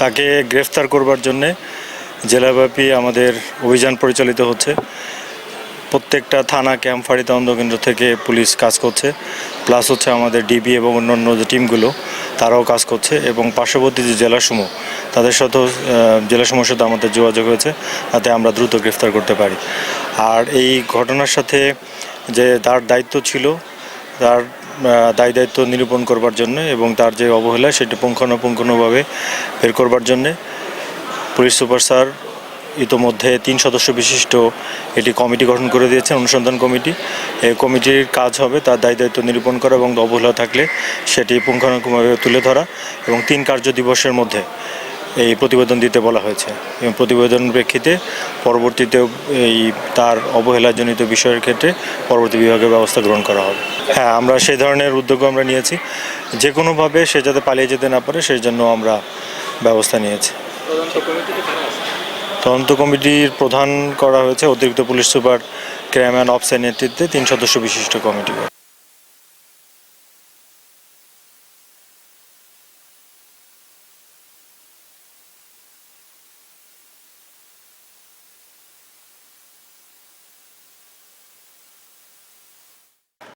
তাকে গ্রেফতার করবার জন্যে জেলাব্যাপী আমাদের অভিযান পরিচালিত হচ্ছে। প্রত্যেকটা থানা, ক্যাম্প, ফাঁড়ি তদন্ত কেন্দ্র থেকে পুলিশ কাজ করছে। প্লাস হচ্ছে আমাদের ডিবি এবং অন্যান্য যে টিমগুলো, তারাও কাজ করছে এবং পার্শ্ববর্তী যে জেলাসমূহ, তাদের সাথেও জেলাসমূহের সাথে আমাদের যোগাযোগ হয়েছে তাতে আমরা দ্রুত গ্রেফতার করতে পারি। আর এই ঘটনার সাথে যে তার দায়িত্ব ছিল, তার দায় দায়িত্ব নিরূপণ করবার জন্য এবং তার যে অবহেলা সেটি পুঙ্খানুপুঙ্খানুভাবে বের করবার জন্যে পুলিশ সুপার স্যার ইতোমধ্যে তিন সদস্য বিশিষ্ট এটি কমিটি গঠন করে দিয়েছেন, অনুসন্ধান কমিটি। এই কমিটির কাজ হবে তার দায় দায়িত্ব নিরূপণ করা এবং অবহেলা থাকলে সেটি পুঙ্খানুপুঙ্খভাবে তুলে ধরা এবং তিন কার্য দিবসের মধ্যে এই প্রতিবেদন দিতে বলা হয়েছে এবং প্রতিবেদনের প্রেক্ষিতে পরবর্তীতে এই তার অবহেলাজনিত বিষয়ের ক্ষেত্রে পরবর্তী বিভাগের ব্যবস্থা গ্রহণ করা হবে। হ্যাঁ আমরা সেই ধরনের উদ্যোগ আমরা নিয়েছি। যে কোনোভাবে সে যাতে পালিয়ে যেতে না পারে সেই জন্য আমরা ব্যবস্থা নিয়েছি। তদন্ত কমিটির প্রধান করা হয়েছে অতিরিক্ত পুলিশ সুপার ক্রাইম অ্যান্ড অফসের নেতৃত্বে তিন সদস্য বিশিষ্ট কমিটি।